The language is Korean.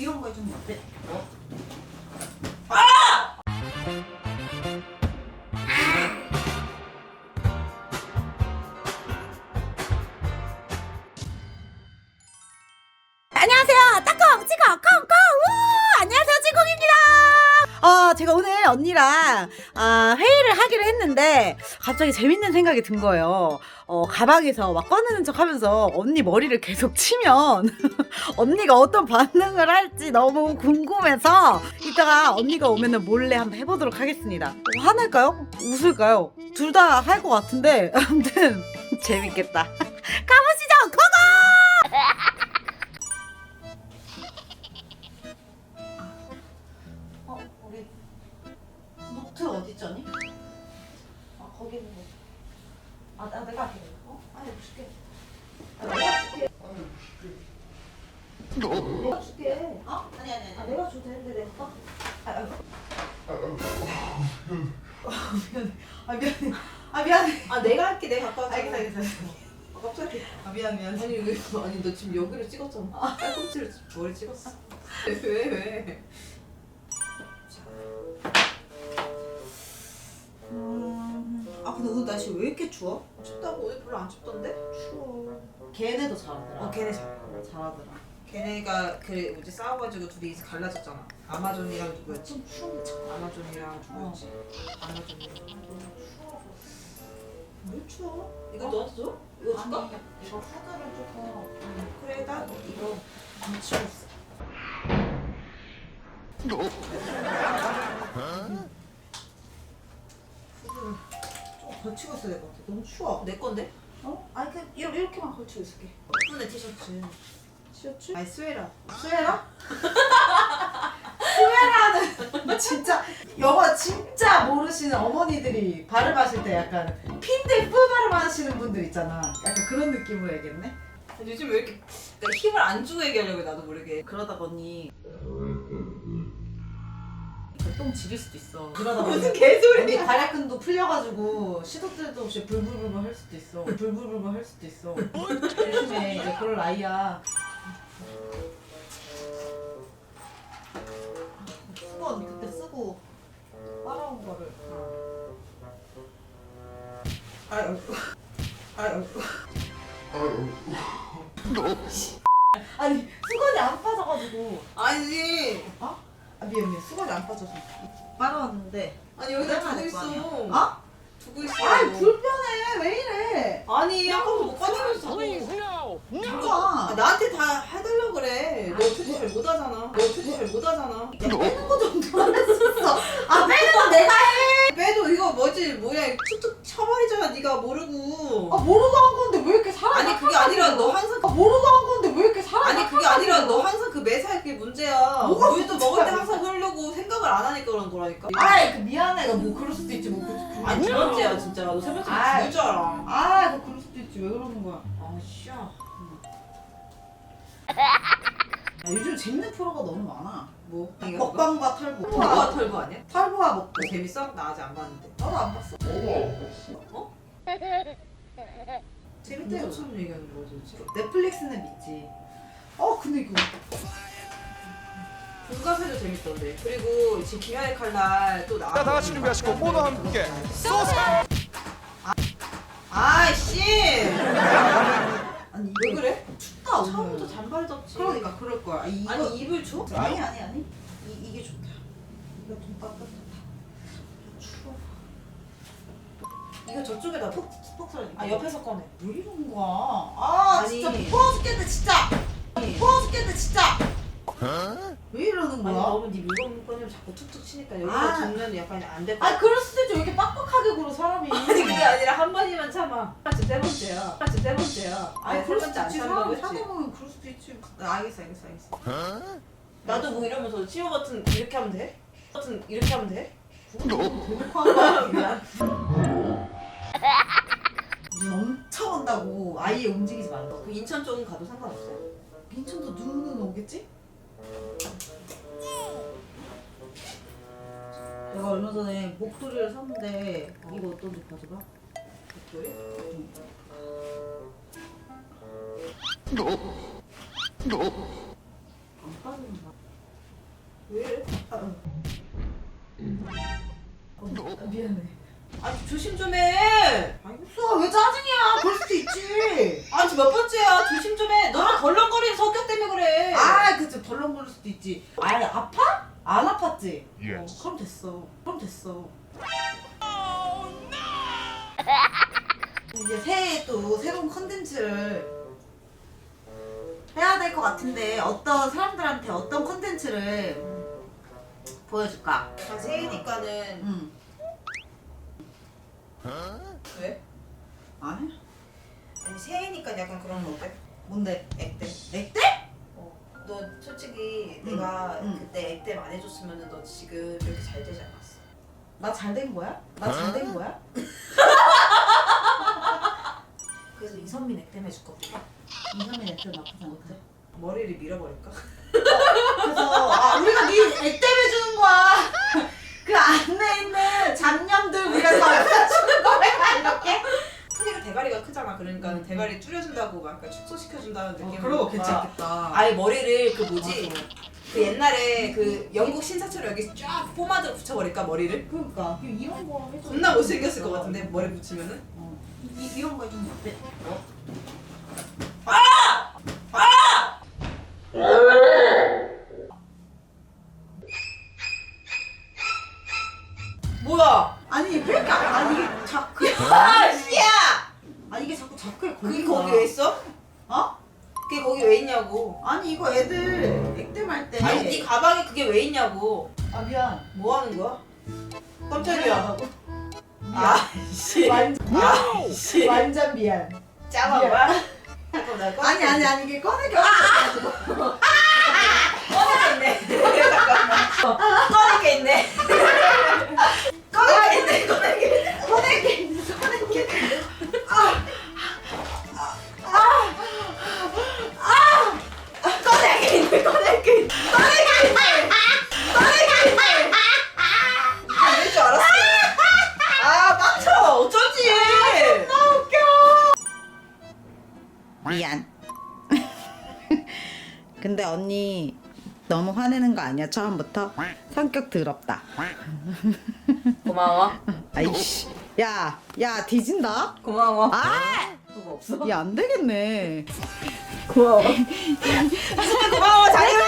이런 거좀 어때? 어? 아 제가 오늘 언니랑 아, 회의를 하기로 했는데 갑자기 재밌는 생각이 든 거예요. 어, 가방에서 막 꺼내는 척 하면서 언니 머리를 계속 치면 언니가 어떤 반응을 할지 너무 궁금해서 이따가 언니가 오면은 몰래 한번 해보도록 하겠습니다. 어, 화날까요? 웃을까요? 둘 다 할 것 같은데 아무튼 재밌겠다. 가보시죠. 고고! 내가 줄게. 어? 아니, 아니, 아니. 아, 내가 줘도 되는데, 내가. 어? 아, 아. 아, 미안해. 아, 미안해. 아, 미안해. 아 내가 할게 내가 갖고 왔잖아 알겠어, 알겠어. 아, 깜짝이야 아, 미안, 미안. 아니 왜 아니 너 지금 여기를 찍었잖아 팔꿈치를 머리 찍었어 왜 왜? 음, 아, 근데 오늘 날씨 왜 이렇게 추워? 춥다고 오늘 별로 안 춥던데? 추워. 걔네도 잘하더라. 어 걔네 잘 잘하더라. 걔네가 그 뭐지 싸워가지고 둘이 이제 갈라졌잖아 아마존이랑 누구였지? 좀 추운데 참. 아마존이랑 누구였지? 아마존이랑 왜 추워? 이거 너한테 줘? 이거 줄까? 아니, 이거 후드를 조금. 그래 나 이거 안 추웠어. 후드를 좀 걸치고 있어야 될 것 같아. 너무 추워. 내 건데? 어? 아니, 그, 이렇게, 이렇게만 걸치고 있을게. 예쁜애 티셔츠 티셔츠? 아니 스웨라 스웨라? 스웨라는 진짜 영어 진짜 모르시는 어머니들이 발음 하실 때 약간 핀데 뿌 발음 하시는 분들 있잖아. 약간 그런 느낌으로 얘기했네. 요즘 왜 이렇게 내가 힘을 안 주고 얘기하려고 나도 모르게 그러다가 언니 똥 지릴 수도 있어. 그러다 보니 무슨 언니 개소리야 발약근도 풀려가지고 시도 때도 없이 불불불불 할 수도 있어. 불불불불 할 수도 있어. 조심해 이제 그럴 나이야. 언니 그때 쓰고 빨아온 거를. 아유 아유 아니 수건이 안 빠져가지고. 아니지 아 미안 미안 수건이 안 빠져서 빨아왔는데. 아니 여기다 두고. 있어 아? 두고 있어 아이 불편해. 왜 이래? 아니 아까부터 못 꺼내면서 자꾸. 누가? 아, 나한테 다 해달라고 그래. 너 어떻게 잘 못하잖아. 너 어떻게 잘 못하잖아. 빼는 거 정도는 했었어. 아 빼는 건 내가 해. 빼도 이거 뭐지? 뭐야? 툭툭 쳐버리잖아 네가 모르고. 아 모르고 한 건데 왜 이렇게 살아? 아니 그게 아니라 너 항상 아 모르고 한 건데 왜 이렇게 살아? 아니 그게 아니라 너 항상 그 매사에 그게 문제야. 뭐가 물도 먹을 안 하니까 그런 거라니까 아이 그 미안해. 나 뭐 그럴 수도 있지 뭐. 그, 그, 아니 두 번째야 진짜 너 세 번째 아이. 죽을 줄 알아 아, 너 그럴 수도 있지. 왜 그러는 거야? 아 씨야 야, 요즘 재밌는 프로가 너무 많아. 뭐 먹방과 탈보. 먹방과 털보 아니야? 탈보와 먹방. 너 재밌어? 나 아직 안 봤는데 나도 안 봤어. 재밌대요. 무슨 얘기하는 거지 지금 넷플릭스는 믿지. 어, 근데 이거 불가사도 재밌던데 그리고 지금 김연의 칼날 또 자, 다 같이 준비하시고 모두 함께 쏘세요. 아이씨 아니 왜 그래? 춥다 오늘. 처음부터 잔발 덥지 그러니까 그럴 거야. 아, 이거 아니 입을 줘? 아니 아니 아니. 이, 이게 좋다. 이거 좀 따뜻하다. 추워. 이거 저쪽에다 푹푹 썰어. 아 옆에서 꺼내 왜 이러는 거야? 아 아니. 진짜 무거워 죽겠네 진짜. 무거워 죽겠네 진짜. 왜 이러는 아니 거야? 너무 네 물건 꺼내면 자꾸 툭툭 치니까 여기가 아. 정면이 약간 안될거 아 그럴 수도 있죠. 왜 이렇게 빡빡하게 굴어 사람이. 아니 그게 아니라 한 번이면 참아 지금 세 번째야 지금 세 번째야 아니 세 그럴 수도 안 있지. 사람 사다 보면 그럴 수도 있지. 아, 알겠어 알겠어 알겠어. 나도 뭐 이러면서 치유 버튼 이렇게 하면 돼? 버튼 이렇게 하면 돼? 대놓고 한 거야. 미안 눈 엄청 온다고 아예 움직이지 말라. 그 인천 쪽은 가도 상관없어요? 인천도 눈은 오겠지? 내가 얼마 전에 목도리를 샀는데 이거 어떤지 봐줘봐. 목도리? 안 거야. 왜 이래? 아, 어, 미안해. 아 조심 좀 해. 알겠어 왜 짜증이야 그럴 수도 있지 아 지금 몇 번째야? 조심 좀 해. 너는 덜렁거리는 성격 때문에 그래. 아 그치 덜렁거릴 수도 있지 아니 아파? 안 아팠지? Yes. 어, 그럼 됐어 그럼 됐어 이제 새해 또 새로운 컨텐츠를 해야 될 것 같은데 어떤 사람들한테 어떤 컨텐츠를 보여줄까? 아, 새해니까는 응 왜? 아니 아니 새해니까 약간 그런 거 어때? 뭔데? 액땜. 액대? 어. 너 솔직히 응, 내가 응. 그때 액땜 안 해줬으면 너 지금 이렇게 잘 되지 않았어. 나 잘 된 거야? 나 잘 된 거야? 그래서 이선민 액땜 해줄 겁니다. 이상민 액대 나쁘지 않대 머리를 밀어버릴까? 그래서 아 우리가 네 액땜 해주는 거야 그 안에 있는 잡념들 우리가 다 그러니까 대가리 줄여준다고 막 약간 축소시켜준다는 느낌으로. 어, 그런 거막 괜찮겠다 아예 머리를 그 뭐지? 맞아. 그 옛날에 그 영국 신사처럼 여기 쫙 포마드로 붙여버릴까 머리를? 그러니까 이런 거 해줘 겁나 못생겼을 것 같은데 머리 붙이면은? 어. 이, 이런 거좀 어때? 어? 뭐야? 아니 왜 이렇게 안- 아니 이게 자꾸 아 씨야! 아니 이게 자꾸 자꾸에 그게 거기 왜 있어? 어? 그게 거기 왜 있냐고? 아니 이거 애들 액땜 할 때 아니 네 가방에 그게 왜 있냐고? 아 미안 뭐 하는 거야? 깜짝이야. 미안하다고? 아 씨. 완전 아 씨. 완전 미안 짱한 미안. 거야? 잠깐 나 꺼내. 아니 아니 아니 이게 꺼내기 아, 어려가지고 꺼내게 있네. 잠깐만. 언니 너무 화내는 거 아니야 처음부터? 성격 더럽다 고마워. 아이씨 야 야 뒤진다 고마워. 아! 그거 없어? 야안 되겠네 고마워. 고마워. 잘해봐.